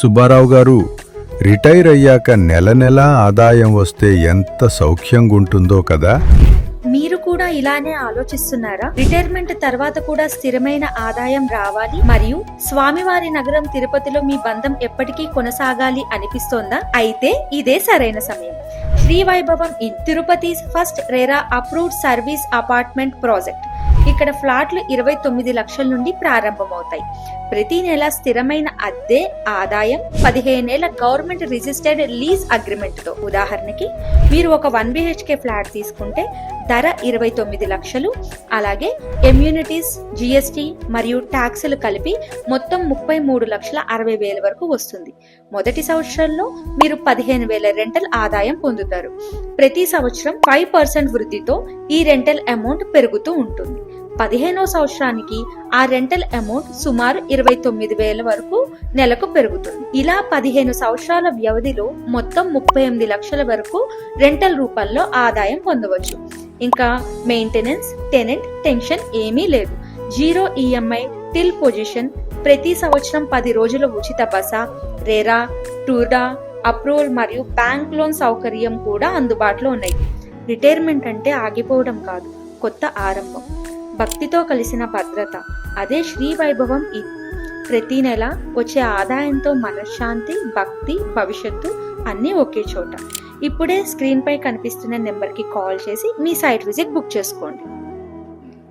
సుబ్బారావు గారు రిటైర్ అయ్యాక నెల నెలా ఆదాయం వస్తే ఎంత సౌఖ్యంగా ఉంటుందో కదా? మీరు కూడా ఇలానే ఆలోచిస్తున్నారా? రిటైర్మెంట్ తర్వాత కూడా స్థిరమైన ఆదాయం రావాలి మరియు స్వామివారి నగరం తిరుపతిలో మీ బంధం ఎప్పటికీ కొనసాగాలి అనిపిస్తోందా? అయితే ఇదే సరైన సమయం. Sri Vaibhavam in Tirupati first RERA approved service apartment project. ఇక్కడ ఫ్లాట్లు ఇరవై తొమ్మిది లక్షల నుండి ప్రారంభమవుతాయి. ప్రతి నెల స్థిరమైన అద్దె ఆదాయం పదిహేనేళ్ళ గవర్నమెంట్ రిజిస్టర్డ్ లీజ్ అగ్రిమెంట్తో ఉదాహరణకి మీరు ఒక వన్ బిహెచ్కే ఫ్లాట్ తీసుకుంటే ధర ఇరవై తొమ్మిది లక్షలు. అలాగే ఎమ్యూనిటీస్ జిఎస్టి మరియు ట్యాక్సులు కలిపి మొత్తం ముప్పై మూడు లక్షల అరవై వేల వరకు వస్తుంది. మొదటి సంవత్సరంలో మీరు పదిహేను వేల రెంటల్ ఆదాయం పొందుతారు. ప్రతి సంవత్సరం ఫైవ్ పర్సెంట్ వృద్ధితో ఈ రెంటల్ అమౌంట్ పెరుగుతూ ఉంటుంది. పదిహేనో సంవత్సరానికి ఆ రెంటల్ అమౌంట్ సుమారు ఇరవై తొమ్మిది వేల వరకు నెలకు పెరుగుతుంది. ఇలా పదిహేను సంవత్సరాల వ్యవధిలో మొత్తం ముప్పై ఎనిమిది లక్షల వరకు రెంటల్ రూపంలో ఆదాయం పొందవచ్చు. ఇంకా మెయింటెనెన్స్ టెనెంట్ టెన్షన్ ఏమీ లేదు. జీరో ఈఎంఐ టిల్ పొజిషన్ ప్రతి సంవత్సరం పది రోజుల ఉచిత బస రేరా టూర్డా అప్రూవల్ మరియు బ్యాంక్ లోన్ సౌకర్యం కూడా అందుబాటులో ఉన్నాయి. రిటైర్మెంట్ అంటే ఆగిపోవడం కాదు కొత్త ఆరంభం. భక్తితో కలిసిన భద్రత అదే శ్రీ వైభవం ఇది ప్రతి నెల వచ్చే ఆదాయంతో మనశ్శాంతి భక్తి భవిష్యత్తు అన్నీ ఒకే చోట. ఇప్పుడే స్క్రీన్పై కనిపిస్తున్న నెంబర్కి కాల్ చేసి మీ సైట్ విజిట్ బుక్ చేసుకోండి.